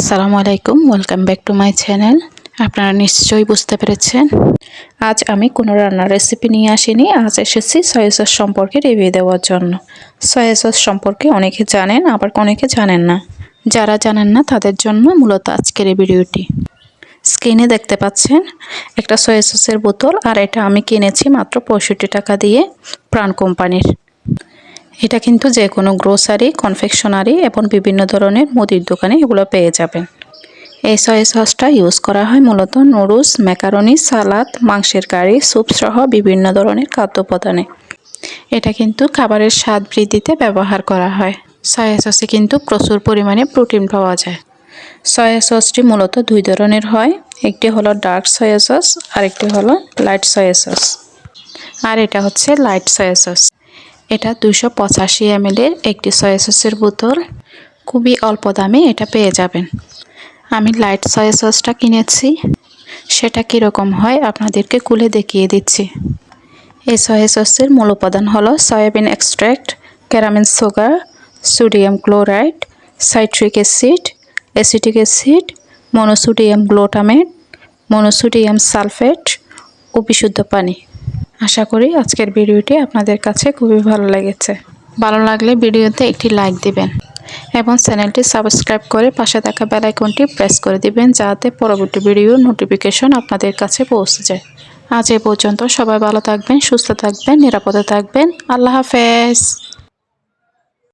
আসসালামু আলাইকুম welcome back to my channel আপনারা নিশ্চয়ই বুঝতে পেরেছেন। আজ আমি কোনো রান্নার রেসিপি নিয়ে আসিনি, আজ এসেছি সয়া সস সম্পর্কে রিভিউ দেওয়ার জন্য। সয়া সস সম্পর্কে অনেকে জানেন, আবার অনেকে জানেন না। যারা জানেন না, তাদের জন্য মূলত আজকের এই ভিডিওটি। স্ক্রিনে দেখতে পাচ্ছেন, একটা সয়া সসের বোতল, আর এটা আমি কিনেছি মাত্র পঁয়ষট্টি টাকা দিয়ে প্রাণ কোম্পানির। এটা কিন্তু যে কোনো গ্রোসারি, কনফেকশনারি এবং বিভিন্ন ধরনের মুদির দোকানে এগুলো পেয়ে যাবেন। এই সয়া সসটা ইউজ করা হয় মূলত নুডলস, ম্যাকারনি, সালাদ, মাংসের কারি, স্যুপ সহ বিভিন্ন ধরনের খাদ্য উপাদানে। এটা কিন্তু খাবারের স্বাদ বৃদ্ধিতে ব্যবহার করা হয়। সয়া সসে কিন্তু প্রচুর পরিমাণে প্রোটিন পাওয়া যায়। সয়া সসটি মূলত দুই ধরনের হয়, একটি হলো ডার্ক সয়া সস আর একটি হলো লাইট সয়া সস। আর এটা হচ্ছে লাইট সয়া সস। এটা দুশো পঁচাশি এমএলের একটি সয়া সসের বোতল। খুবই অল্প দামে এটা পেয়ে যাবেন। আমি লাইট সয়া সসটা কিনেছি। সেটা কীরকম হয় আপনাদেরকে খুলে দেখিয়ে দিচ্ছি। এই সয়া সসের মূল উপাদান হলো soybean extract caramel sugar, sodium chloride, citric acid, acetic acid, monosodium glutamate, monosodium sulphate ও বিশুদ্ধ পানি। আশা করি আজকের ভিডিওটি আপনাদের কাছে খুবই ভালো লেগেছে। ভালো লাগলে ভিডিওতে একটি লাইক দিবেন এবং চ্যানেলটি সাবস্ক্রাইব করে পাশে থাকা বেলাইকনটি প্রেস করে দিবেন যাতে পরবর্তী ভিডিও নোটিফিকেশন আপনাদের কাছে পৌঁছে যায়। আজ এ পর্যন্ত সবাই ভালো থাকবেন, সুস্থ থাকবেন, নিরাপদে থাকবেন। আল্লাহ হাফেজ।